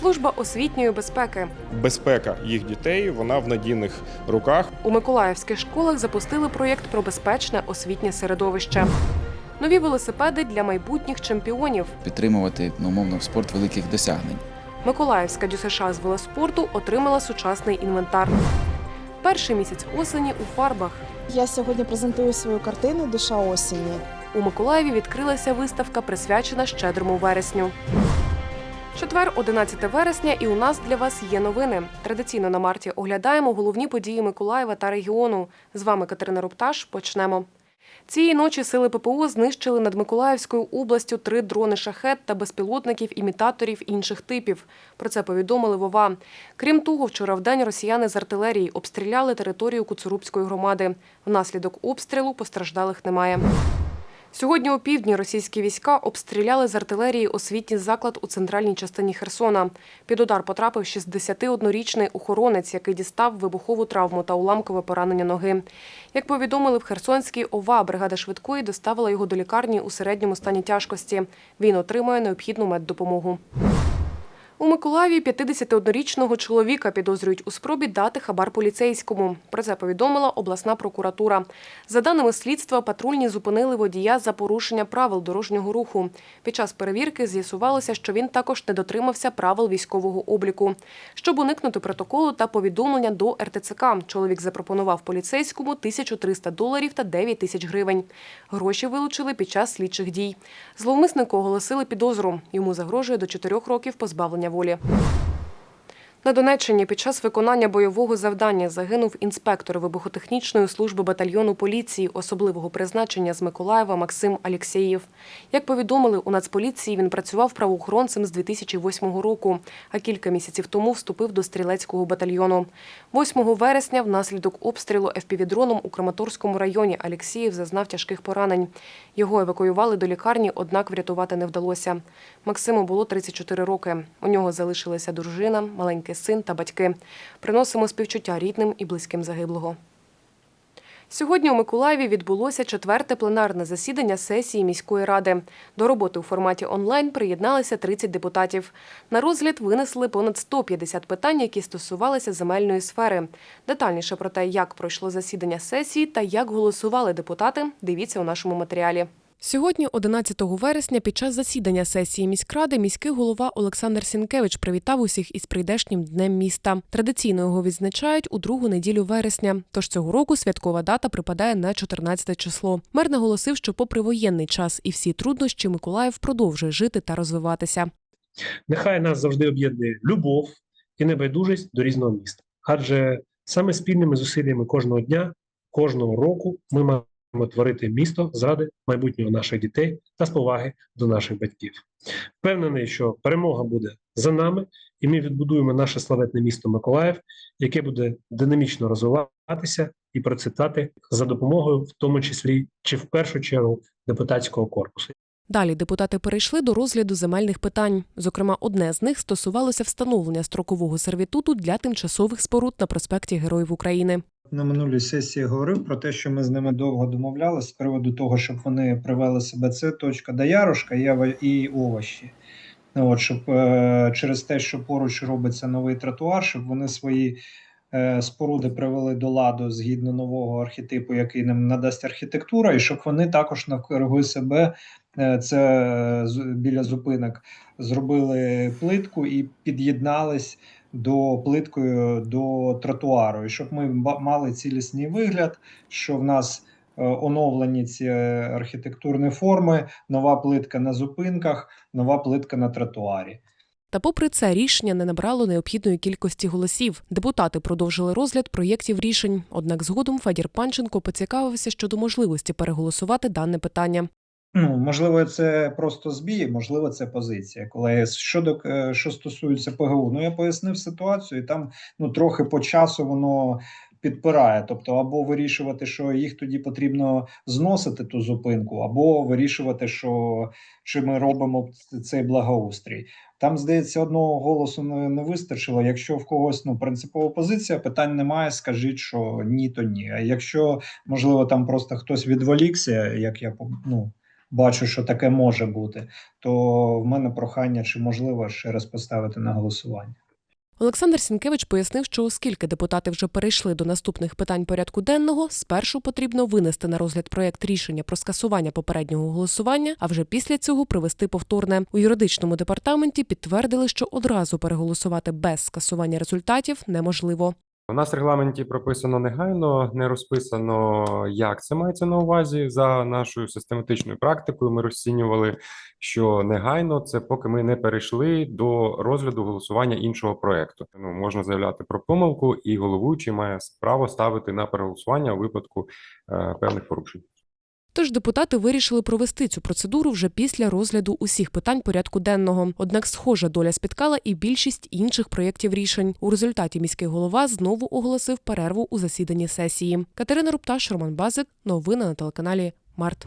Служба освітньої безпеки. Безпека їх дітей вона в надійних руках. У миколаївських школах запустили проєкт про безпечне освітнє середовище. Нові велосипеди для майбутніх чемпіонів. підтримувати ну, умовно спорт великих досягнень. Миколаївська ДЮСШ з велоспорту отримала сучасний інвентар. Перший місяць осені у фарбах. Я сьогодні презентую свою картину Душа осені. У Миколаєві відкрилася виставка, присвячена щедрому вересню. Четвер, 11 вересня, і у нас для вас є новини. Традиційно на марті оглядаємо головні події Миколаєва та регіону. З вами Катерина Рупташ. Почнемо. Цієї ночі сили ППО знищили над Миколаївською областю три дрони шахет та безпілотників імітаторів інших типів. Про це повідомили Вова. Крім того, вчора вдень росіяни з артилерії обстріляли територію Куцурубської громади. Внаслідок обстрілу постраждалих немає. Сьогодні о півдні російські війська обстріляли з артилерії освітній заклад у центральній частині Херсона. Під удар потрапив 61-річний охоронець, який дістав вибухову травму та уламкове поранення ноги. Як повідомили в Херсонській ОВА, бригада швидкої доставила його до лікарні у середньому стані тяжкості. Він отримує необхідну меддопомогу. У Миколаєві 51-річного чоловіка підозрюють у спробі дати хабар поліцейському. Про це повідомила обласна прокуратура. За даними слідства, патрульні зупинили водія за порушення правил дорожнього руху. Під час перевірки з'ясувалося, що він також не дотримався правил військового обліку. Щоб уникнути протоколу та повідомлення до РТЦК, чоловік запропонував поліцейському 1300 доларів та 9 тисяч гривень. Гроші вилучили під час слідчих дій. Зловмиснику оголосили підозру. Йому загрожує до 4 років позбавлення волі. На Донеччині під час виконання бойового завдання загинув інспектор вибухотехнічної служби батальйону поліції особливого призначення з Миколаєва Максим Алєксєєв. Як повідомили у Нацполіції, він працював правоохоронцем з 2008 року, а кілька місяців тому вступив до стрілецького батальйону. 8 вересня внаслідок обстрілу ФПВ-дроном у Краматорському районі Алєксєєв зазнав тяжких поранень. Його евакуювали до лікарні, однак врятувати не вдалося. Максиму було 34 роки. У нього залишилася дружина, маленький син та батьки. Приносимо співчуття рідним і близьким загиблого. Сьогодні у Миколаєві відбулося четверте пленарне засідання сесії міської ради. До роботи у форматі онлайн приєдналися 30 депутатів. На розгляд винесли понад 150 питань, які стосувалися земельної сфери. Детальніше про те, як пройшло засідання сесії та як голосували депутати, дивіться у нашому матеріалі. Сьогодні, 11 вересня, під час засідання сесії міськради, міський голова Олександр Сінкевич привітав усіх із прийдешнім днем міста. Традиційно його відзначають у другу неділю вересня. Тож цього року святкова дата припадає на 14 число. Мер наголосив, що, попри воєнний час і всі труднощі, Миколаїв продовжує жити та розвиватися. Нехай нас завжди об'єднує любов і небайдужість до різного міста. Адже саме спільними зусиллями кожного дня, кожного року ми маємо творити місто заради майбутнього наших дітей та з поваги до наших батьків. Впевнений, що перемога буде за нами, і ми відбудуємо наше славетне місто Миколаїв, яке буде динамічно розвиватися і процвітати за допомогою, в тому числі чи в першу чергу депутатського корпусу. Далі депутати перейшли до розгляду земельних питань. Зокрема, одне з них стосувалося встановлення строкового сервітуту для тимчасових споруд на проспекті Героїв України. На минулій сесії говорив про те, що ми з ними довго домовлялися з приводу того, щоб вони привели себе це точка до Ярошка і овощі. Ну, От, щоб е, через те, що поруч робиться новий тротуар, щоб вони свої е, споруди привели до ладу згідно нового архетипу, який нам надасть архітектура, і щоб вони також навкруги себе е, це е, біля зупинок зробили плитку і під'єднались до плиткою до тротуару, і щоб ми мали цілісний вигляд, що в нас е, оновлені ці е, архітектурні форми, нова плитка на зупинках, нова плитка на тротуарі. Та попри це рішення не набрало необхідної кількості голосів. Депутати продовжили розгляд проєктів рішень. Однак згодом Федір Панченко поцікавився щодо можливості переголосувати дане питання. Ну, можливо, це просто збій, можливо, це позиція. Коли щодо е, що стосується ПГУ, ну я пояснив ситуацію, і там ну трохи по часу воно підпирає. Тобто, або вирішувати, що їх тоді потрібно зносити ту зупинку, або вирішувати, що чи ми робимо цей благоустрій. Там, здається, одного голосу не, не вистачило. Якщо в когось ну принципова позиція, питань немає. Скажіть, що ні, то ні. А якщо можливо там просто хтось відволікся, як я ну бачу, що таке може бути, то в мене прохання, чи можливо ще раз поставити на голосування. Олександр Сінкевич пояснив, що оскільки депутати вже перейшли до наступних питань порядку денного, спершу потрібно винести на розгляд проєкт рішення про скасування попереднього голосування, а вже після цього провести повторне. У юридичному департаменті підтвердили, що одразу переголосувати без скасування результатів неможливо. У нас в регламенті прописано негайно, не розписано, як це мається на увазі. За нашою систематичною практикою ми розцінювали, що негайно це поки ми не перейшли до розгляду голосування іншого проекту. Ну можна заявляти про помилку, і головуючий має право ставити на переголосування у випадку е, певних порушень. Тож депутати вирішили провести цю процедуру вже після розгляду усіх питань порядку денного. Однак схожа доля спіткала і більшість інших проєктів рішень. У результаті міський голова знову оголосив перерву у засіданні сесії. Катерина Рупташ, Роман Базик. Новини на телеканалі Март.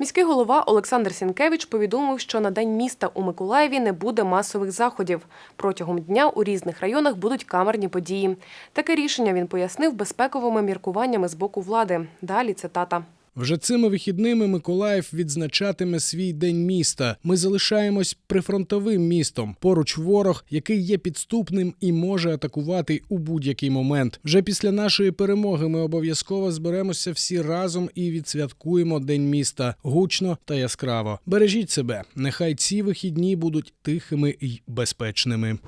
Міський голова Олександр Сінкевич повідомив, що на день міста у Миколаєві не буде масових заходів. Протягом дня у різних районах будуть камерні події. Таке рішення він пояснив безпековими міркуваннями з боку влади. Далі цитата. Вже цими вихідними Миколаїв відзначатиме свій день міста. Ми залишаємось прифронтовим містом. Поруч ворог, який є підступним і може атакувати у будь-який момент. Вже після нашої перемоги ми обов'язково зберемося всі разом і відсвяткуємо день міста гучно та яскраво. Бережіть себе. Нехай ці вихідні будуть тихими й безпечними.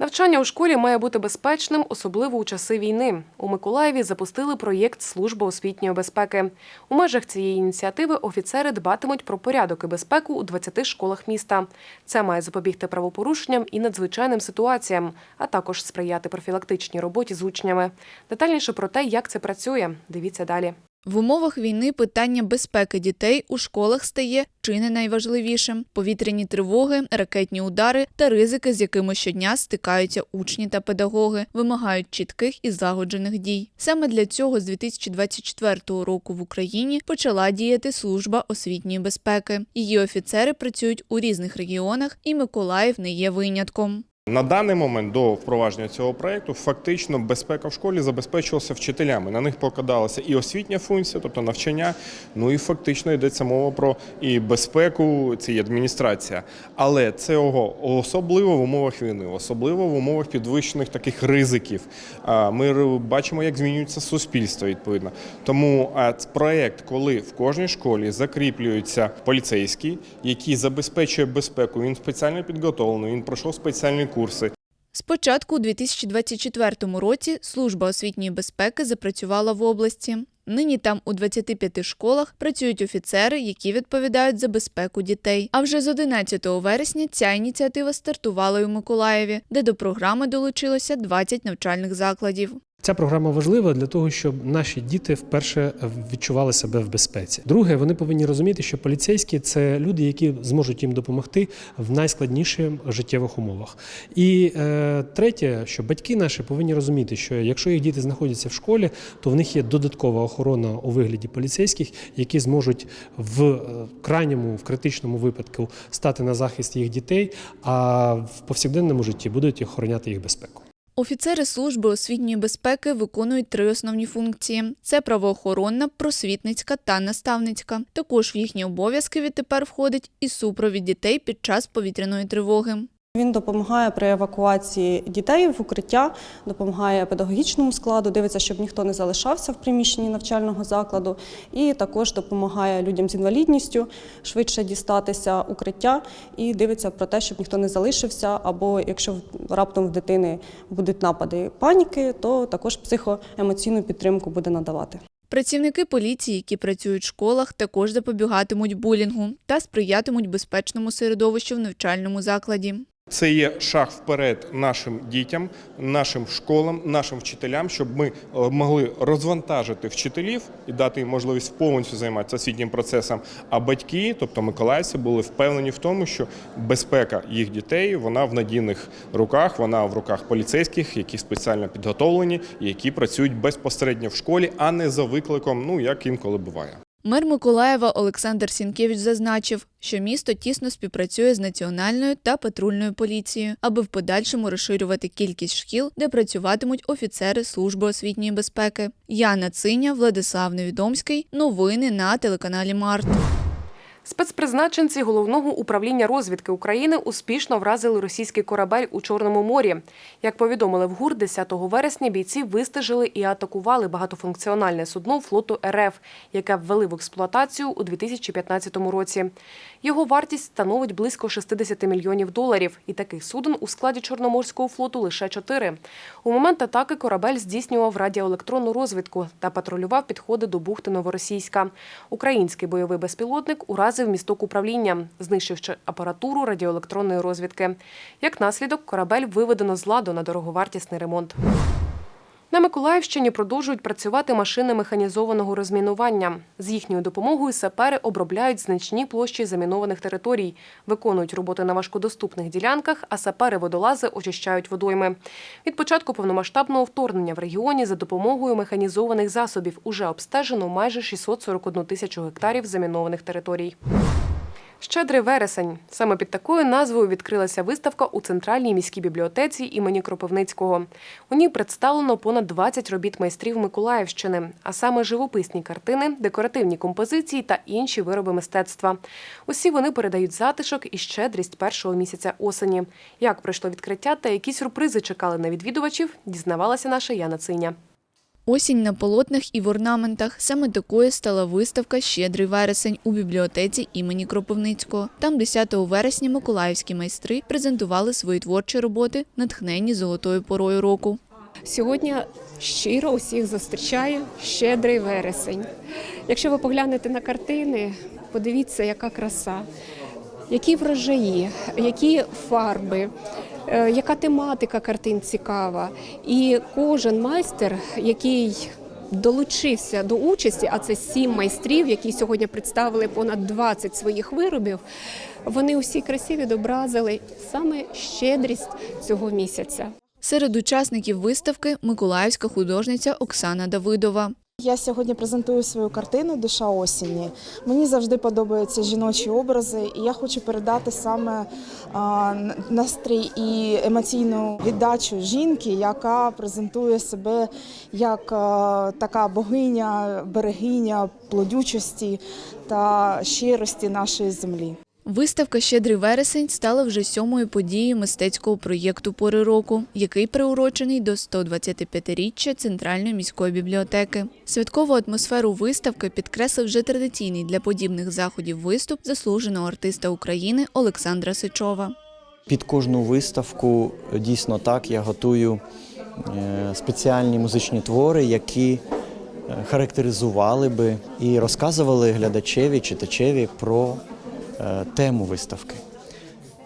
Навчання у школі має бути безпечним, особливо у часи війни. У Миколаєві запустили проєкт Служба освітньої безпеки. У межах цієї ініціативи офіцери дбатимуть про порядок і безпеку у 20 школах міста. Це має запобігти правопорушенням і надзвичайним ситуаціям, а також сприяти профілактичній роботі з учнями. Детальніше про те, як це працює, дивіться далі. В умовах війни питання безпеки дітей у школах стає чи не найважливішим. Повітряні тривоги, ракетні удари та ризики, з якими щодня стикаються учні та педагоги, вимагають чітких і злагоджених дій. Саме для цього з 2024 року в Україні почала діяти служба освітньої безпеки. Її офіцери працюють у різних регіонах, і Миколаїв не є винятком. На даний момент до впровадження цього проекту фактично безпека в школі забезпечувалася вчителями. На них покладалася і освітня функція, тобто навчання. Ну і фактично йдеться мова про і безпеку, це і адміністрація. Але цього особливо в умовах війни, особливо в умовах підвищених таких ризиків. Ми бачимо, як змінюється суспільство відповідно. Тому проект, коли в кожній школі закріплюється поліцейський, який забезпечує безпеку, він спеціально підготовлений, він пройшов спеціальні курси. Спочатку у 2024 році служба освітньої безпеки запрацювала в області. Нині там у 25 школах працюють офіцери, які відповідають за безпеку дітей. А вже з 11 вересня ця ініціатива стартувала й у Миколаєві, де до програми долучилося 20 навчальних закладів. Ця програма важлива для того, щоб наші діти вперше відчували себе в безпеці. Друге, вони повинні розуміти, що поліцейські це люди, які зможуть їм допомогти в найскладніших життєвих умовах. І е, третє, що батьки наші повинні розуміти, що якщо їх діти знаходяться в школі, то в них є додаткова охорона у вигляді поліцейських, які зможуть в е, крайньому, в критичному випадку стати на захист їх дітей, а в повсякденному житті будуть охороняти їх безпеку. Офіцери служби освітньої безпеки виконують три основні функції: це правоохоронна, просвітницька та наставницька. Також в їхні обов'язки відтепер входить і супровід дітей під час повітряної тривоги. Він допомагає при евакуації дітей в укриття, допомагає педагогічному складу, дивиться, щоб ніхто не залишався в приміщенні навчального закладу, і також допомагає людям з інвалідністю швидше дістатися укриття і дивиться про те, щоб ніхто не залишився, або якщо раптом в дитини будуть напади паніки, то також психоемоційну підтримку буде надавати. Працівники поліції, які працюють в школах, також запобігатимуть булінгу та сприятимуть безпечному середовищу в навчальному закладі. Це є шаг вперед нашим дітям, нашим школам, нашим вчителям, щоб ми е, могли розвантажити вчителів і дати їм можливість повністю займатися освітнім процесом. А батьки, тобто миколаївці, були впевнені в тому, що безпека їх дітей вона в надійних руках, вона в руках поліцейських, які спеціально підготовлені які працюють безпосередньо в школі, а не за викликом, ну як інколи буває. Мер Миколаєва Олександр Сінкевич зазначив, що місто тісно співпрацює з національною та патрульною поліцією, аби в подальшому розширювати кількість шкіл, де працюватимуть офіцери служби освітньої безпеки. Яна Циня, Владислав Невідомський. Новини на телеканалі Март. Спецпризначенці головного управління розвідки України успішно вразили російський корабель у Чорному морі. Як повідомили в ГУР, 10 вересня бійці вистежили і атакували багатофункціональне судно флоту РФ, яке ввели в експлуатацію у 2015 році. Його вартість становить близько 60 мільйонів доларів, і таких суден у складі Чорноморського флоту лише чотири. У момент атаки корабель здійснював радіоелектронну розвідку та патрулював підходи до бухти Новоросійська. Український бойовий безпілотник уразив місток управління, знищивши апаратуру радіоелектронної розвідки. Як наслідок, корабель виведено з ладу на дороговартісний ремонт. На Миколаївщині продовжують працювати машини механізованого розмінування. З їхньою допомогою сапери обробляють значні площі замінованих територій, виконують роботи на важкодоступних ділянках, а сапери-водолази очищають водойми. Від початку повномасштабного вторгнення в регіоні за допомогою механізованих засобів уже обстежено майже 641 тисячу гектарів замінованих територій. Щедрий вересень. Саме під такою назвою відкрилася виставка у центральній міській бібліотеці імені Кропивницького. У ній представлено понад 20 робіт майстрів Миколаївщини, а саме живописні картини, декоративні композиції та інші вироби мистецтва. Усі вони передають затишок і щедрість першого місяця осені. Як пройшло відкриття та які сюрпризи чекали на відвідувачів, дізнавалася наша Яна Циня. Осінь на полотнах і в орнаментах. Саме такою стала виставка Щедрий вересень у бібліотеці імені Кропивницького. Там 10 вересня миколаївські майстри презентували свої творчі роботи, натхнені золотою порою року. Сьогодні щиро усіх зустрічає щедрий вересень. Якщо ви поглянете на картини, подивіться, яка краса, які врожаї, які фарби, яка тематика картин цікава. І кожен майстер, який долучився до участі, а це сім майстрів, які сьогодні представили понад 20 своїх виробів, вони усі красиві відобразили саме щедрість цього місяця. Серед учасників виставки миколаївська художниця Оксана Давидова. Я сьогодні презентую свою картину Душа осені. Мені завжди подобаються жіночі образи, і я хочу передати саме настрій і емоційну віддачу жінки, яка презентує себе як така богиня, берегиня плодючості та щирості нашої землі. Виставка Щедрий вересень стала вже сьомою подією мистецького проєкту Пори року, який приурочений до 125-річчя Центральної міської бібліотеки. Святкову атмосферу виставки підкреслив вже традиційний для подібних заходів виступ заслуженого артиста України Олександра Сичова. Під кожну виставку дійсно так я готую е, спеціальні музичні твори, які е, характеризували би і розказували глядачеві, читачеві про тему виставки.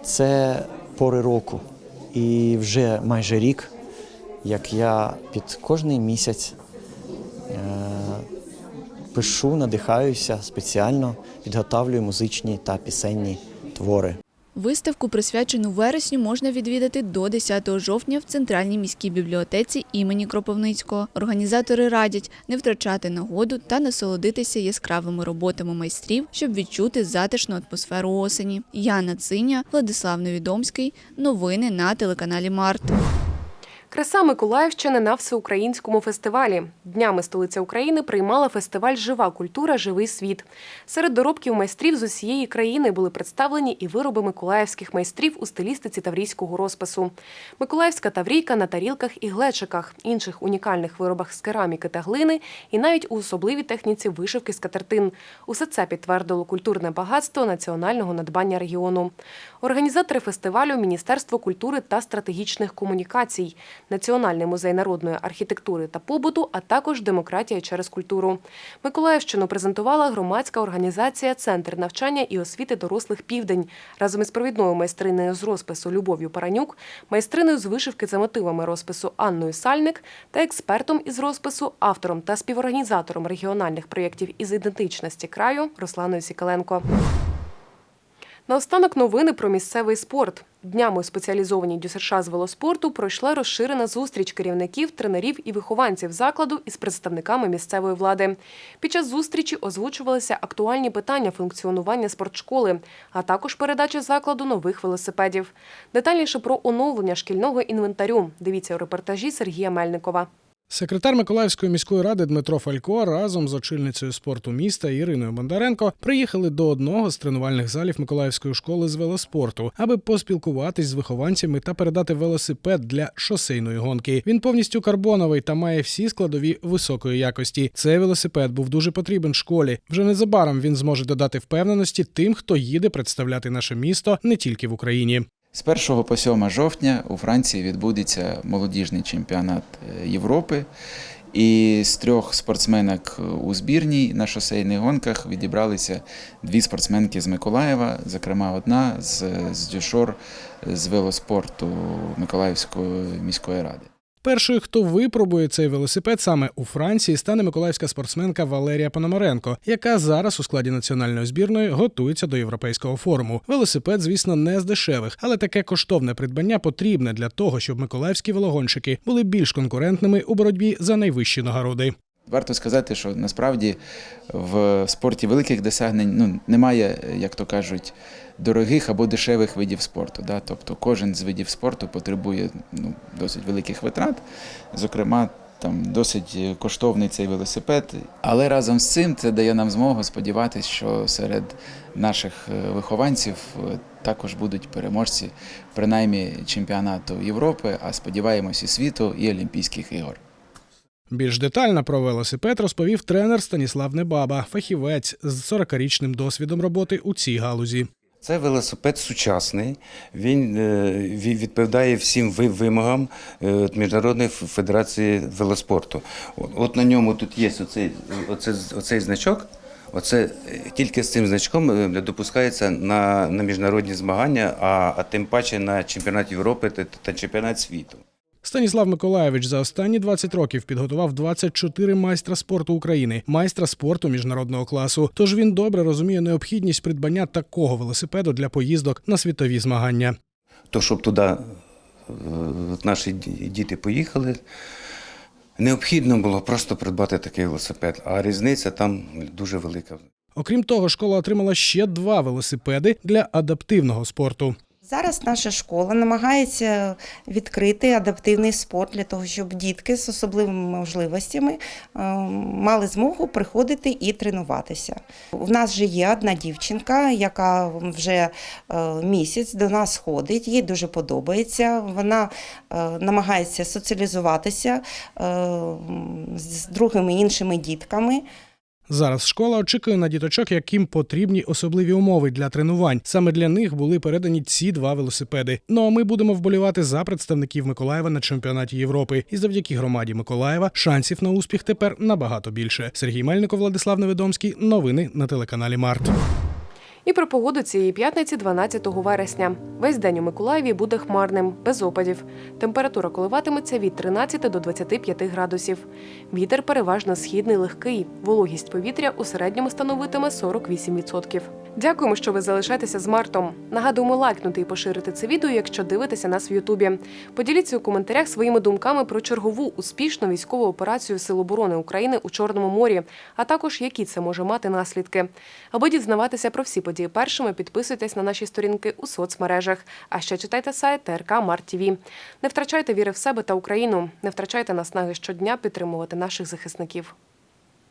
Це пори року. І вже майже рік, як я під кожний місяць е, пишу, надихаюся спеціально, підготавлюю музичні та пісенні твори. Виставку, присвячену вересню, можна відвідати до 10 жовтня в Центральній міській бібліотеці імені Кропивницького. Організатори радять не втрачати нагоду та насолодитися яскравими роботами майстрів, щоб відчути затишну атмосферу осені. Яна Циня, Владислав Невідомський. Новини на телеканалі Март. Краса Миколаївщини на всеукраїнському фестивалі. Днями столиця України приймала фестиваль Жива культура, живий світ. Серед доробків майстрів з усієї країни були представлені і вироби миколаївських майстрів у стилістиці таврійського розпису. Миколаївська таврійка на тарілках і глечиках, інших унікальних виробах з кераміки та глини, і навіть у особливій техніці вишивки скатертин. Усе це підтвердило культурне багатство національного надбання регіону. Організатори фестивалю Міністерство культури та стратегічних комунікацій. Національний музей народної архітектури та побуту, а також Демократія через культуру. Миколаївщину презентувала громадська організація Центр навчання і освіти дорослих Південь разом із провідною майстринею з розпису Любов'ю Паранюк, майстриною з вишивки за мотивами розпису Анною Сальник та експертом із розпису, автором та співорганізатором регіональних проєктів із ідентичності краю Русланою Сікаленко. Наостанок новини про місцевий спорт. Днями у спеціалізованій ДЮСШ з велоспорту пройшла розширена зустріч керівників, тренерів і вихованців закладу із представниками місцевої влади. Під час зустрічі озвучувалися актуальні питання функціонування спортшколи, а також передача закладу нових велосипедів. Детальніше про оновлення шкільного інвентарю. Дивіться у репортажі Сергія Мельникова. Секретар Миколаївської міської ради Дмитро Фалько разом з очільницею спорту міста Іриною Бондаренко приїхали до одного з тренувальних залів Миколаївської школи з велоспорту, аби поспілкуватись з вихованцями та передати велосипед для шосейної гонки. Він повністю карбоновий та має всі складові високої якості. Цей велосипед був дуже потрібен школі. Вже незабаром він зможе додати впевненості тим, хто їде представляти наше місто не тільки в Україні. З 1 по 7 жовтня у Франції відбудеться молодіжний чемпіонат е, Європи. І з трьох спортсменок у збірній на шосейних гонках відібралися дві спортсменки з Миколаєва, зокрема одна з, з Дюшор з велоспорту Миколаївської міської ради. Першою, хто випробує цей велосипед саме у Франції, стане миколаївська спортсменка Валерія Пономаренко, яка зараз у складі національної збірної готується до європейського форуму. Велосипед, звісно, не з дешевих, але таке коштовне придбання потрібне для того, щоб миколаївські велогонщики були більш конкурентними у боротьбі за найвищі нагороди. Варто сказати, що насправді в спорті великих досягнень ну, немає, як то кажуть, дорогих або дешевих видів спорту. Да? Тобто кожен з видів спорту потребує ну, досить великих витрат. Зокрема, там досить коштовний цей велосипед. Але разом з цим це дає нам змогу сподіватися, що серед наших е, вихованців е, також будуть переможці, принаймні чемпіонату Європи, а сподіваємось і світу, і Олімпійських ігор. Більш детально про велосипед розповів тренер Станіслав Небаба, фахівець з 40-річним досвідом роботи у цій галузі. Це велосипед сучасний. Він е, відповідає всім ви- вимогам е, Міжнародної федерації велоспорту. От, на ньому тут є оцей, оцей, оцей значок. Оце е, тільки з цим значком допускається на, на міжнародні змагання, а, а тим паче на чемпіонат Європи та, та чемпіонат світу. Станіслав Миколаєвич за останні 20 років підготував 24 майстра спорту України, майстра спорту міжнародного класу. Тож він добре розуміє необхідність придбання такого велосипеду для поїздок на світові змагання. То, щоб туди е, наші діти поїхали, необхідно було просто придбати такий велосипед, а різниця там дуже велика. Окрім того, школа отримала ще два велосипеди для адаптивного спорту. Зараз наша школа намагається відкрити адаптивний спорт для того, щоб дітки з особливими можливостями е, мали змогу приходити і тренуватися. У нас вже є одна дівчинка, яка вже е, місяць до нас ходить, їй дуже подобається. Вона е, намагається соціалізуватися з другими іншими дітками. Зараз школа очікує на діточок, яким потрібні особливі умови для тренувань. Саме для них були передані ці два велосипеди. Ну а ми будемо вболівати за представників Миколаєва на чемпіонаті Європи. І завдяки громаді Миколаєва шансів на успіх тепер набагато більше. Сергій Мельников, Владислав Невідомський. Новини на телеканалі Март. І про погоду цієї п'ятниці, 12 вересня. Весь день у Миколаєві буде хмарним, без опадів. Температура коливатиметься від 13 до 25 градусів. Вітер переважно східний легкий. Вологість повітря у середньому становитиме 48%. Дякуємо, що ви залишаєтеся з Мартом. Нагадуємо лайкнути і поширити це відео, якщо дивитеся нас в Ютубі. Поділіться у коментарях своїми думками про чергову успішну військову операцію Сил оборони України у Чорному морі, а також які це може мати наслідки. Аби дізнаватися про всі події першими, підписуйтесь на наші сторінки у соцмережах. А ще читайте сайт ТРК Март. Не втрачайте віри в себе та Україну. Не втрачайте наснаги щодня підтримувати наших захисників.